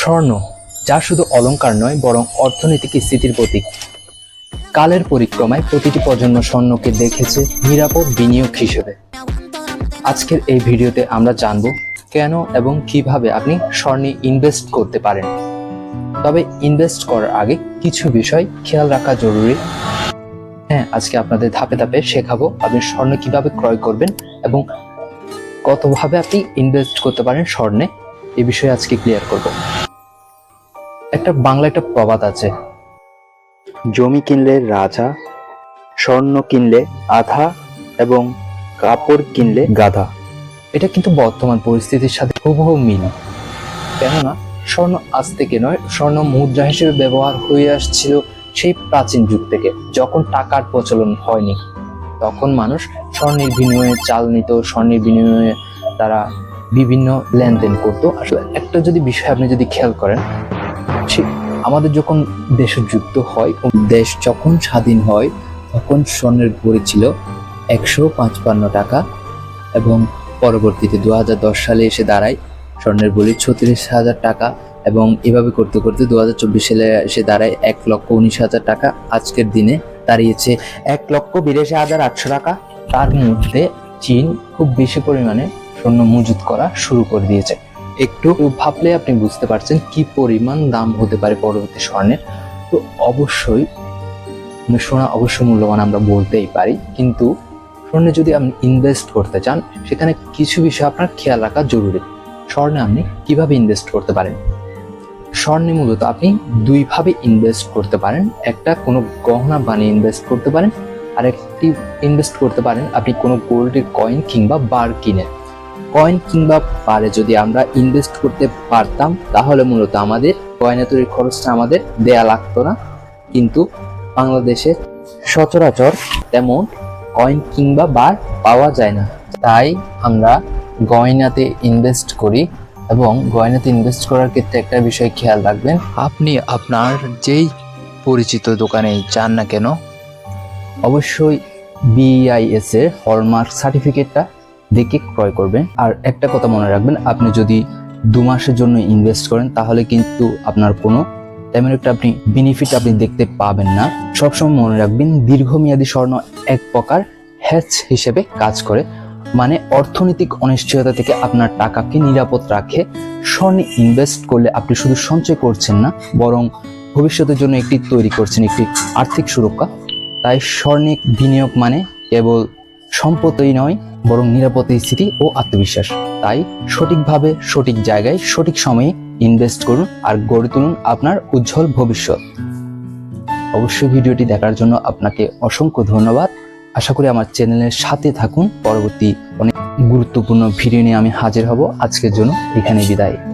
স্বর্ণ, যা শুধু অলংকার নয়, বরং অর্থনৈতিক স্থিতির প্রতীক। কালের পরিক্রমায় প্রতিটি প্রজন্ম স্বর্ণকে দেখেছে নিরাপদ বিনিয়োগ হিসেবে। আজকের এই ভিডিওতে আমরা জানব কেন এবং কীভাবে আপনি স্বর্ণে ইনভেস্ট করতে পারেন। তবে ইনভেস্ট করার আগে কিছু বিষয় খেয়াল রাখা জরুরি। হ্যাঁ আজকে আপনাদের ধাপে ধাপে শেখাবো আপনি স্বর্ণ কীভাবে ক্রয় করবেন এবং কতভাবে আপনি ইনভেস্ট করতে পারেন স্বর্ণে। এ বিষয়ে আজকে ক্লিয়ার করব। একটা বাংলা একটা প্রবাদ আছে। জমি কিনলে রাজা, স্বর্ণ কিনলে আধা এবং কাপড় কিনলে গাধা। এটা কিন্তু বর্তমান পরিস্থিতির সাথে হুবহু মিল। কেননা, স্বর্ণ আজ থেকে নয়, স্বর্ণ মুদ্রা হিসেবে ব্যবহার হয়ে আসছিল সেই প্রাচীন যুগ থেকে, যখন টাকার প্রচলন হয়নি। তখন মানুষ স্বর্ণের বিনিময়ে চাল নিত, স্বর্ণের বিনিময়ে তারা বিভিন্ন লেনদেন করতো। আসলে একটা যদি বিষয় আপনি যদি খেয়াল করেন আমাদের যখন দেশ যুদ্ধ হয় দেশ যখন স্বাধীন হয়, তখন স্বর্ণের ভরি ছিল একশো পাঁচপান্ন টাকা এবং পরবর্তীতে দু হাজার দশ সালে এসে দাঁড়ায় স্বর্ণের বলি ছত্রিশ হাজার টাকা এবং এভাবে করতে করতে দু হাজার চব্বিশ সালে এসে দাঁড়ায় এক লক্ষ উনিশ হাজার টাকা। আজকের দিনে দাঁড়িয়েছে এক লক্ষ বিরাশি হাজার আটশো টাকা। তার মধ্যে চীন খুব বেশি পরিমাণে স্বর্ণ মজুত করা শুরু করে দিয়েছে। একটু ভাবলে আপনি বুঝতে পারছেন কি পরিমাণ দাম হতে পারে পরবর্তী স্বর্ণের। তো অবশ্যই সোনা অবশ্যই মূল্যবান আমরা বলতেই পারি। কিন্তু স্বর্ণে যদি আপনি ইনভেস্ট করতে চান, সেখানে কিছু বিষয় আপনার খেয়াল রাখা জরুরি। স্বর্ণে আপনি কীভাবে ইনভেস্ট করতে পারেন? স্বর্ণে মূলত আপনি দুইভাবে ইনভেস্ট করতে পারেন। একটা, কোনো গহনা বানিয়ে ইনভেস্ট করতে পারেন। আর একটি ইনভেস্ট করতে পারেন। আপনি কোনো গোল্ডের কয়েন কিংবা বার কিনে কয়েন কিংবা বারে যদি আমরা ইনভেস্ট করতে পারতাম, তাহলে মূলত আমাদের গয়না তৈরির খরচটা আমাদের দেয়া লাগতো না। কিন্তু বাংলাদেশে সচরাচর তেমন কয়েন কিংবা বার পাওয়া যায় না। তাই আমরা গয়নাতে ইনভেস্ট করি এবং গয়নাতে ইনভেস্ট করার ক্ষেত্রে একটা বিষয় খেয়াল রাখবেন, আপনি আপনার যেই পরিচিত দোকানে যান না কেন, অবশ্যই বিআইএস এর হলমার্ক সার্টিফিকেটটা দেখে ক্রয় করবেন। আর একটা কথা মনে রাখবেন, আপনি যদি দু মাসের জন্য ইনভেস্ট করেন, তাহলে কিন্তু আপনার কোনো তেমন একটা আপনি বেনিফিট আপনি দেখতে পাবেন না। সবসময় মনে রাখবেন, দীর্ঘমেয়াদী স্বর্ণ এক প্রকার হ্যাচ হিসেবে কাজ করে। মানে অর্থনৈতিক অনিশ্চয়তা থেকে আপনার টাকাকে নিরাপদ রাখে। স্বর্ণে ইনভেস্ট করলে আপনি শুধু সঞ্চয় করছেন না, বরং ভবিষ্যতের জন্য একটি তৈরি করছেন একটি আর্থিক সুরক্ষা। তাই স্বর্ণে বিনিয়োগ মানে কেবল সম্পদই নয়, বরং নিরাপদ স্থিতি ও আত্মবিশ্বাস। তাই সঠিকভাবে, সঠিক জায়গায়, সঠিক সময়ে ইনভেস্ট করুন আর গড়ে তুলুন আপনার উজ্জ্বল ভবিষ্যৎ। অবশ্যই ভিডিওটি দেখার জন্য আপনাকে অসংখ্য ধন্যবাদ। আশা করি আমার চ্যানেলের সাথে থাকুন। পরবর্তী অনেক গুরুত্বপূর্ণ ভিডিও নিয়ে আমি হাজির হব। আজকের জন্য এখানে বিদায়।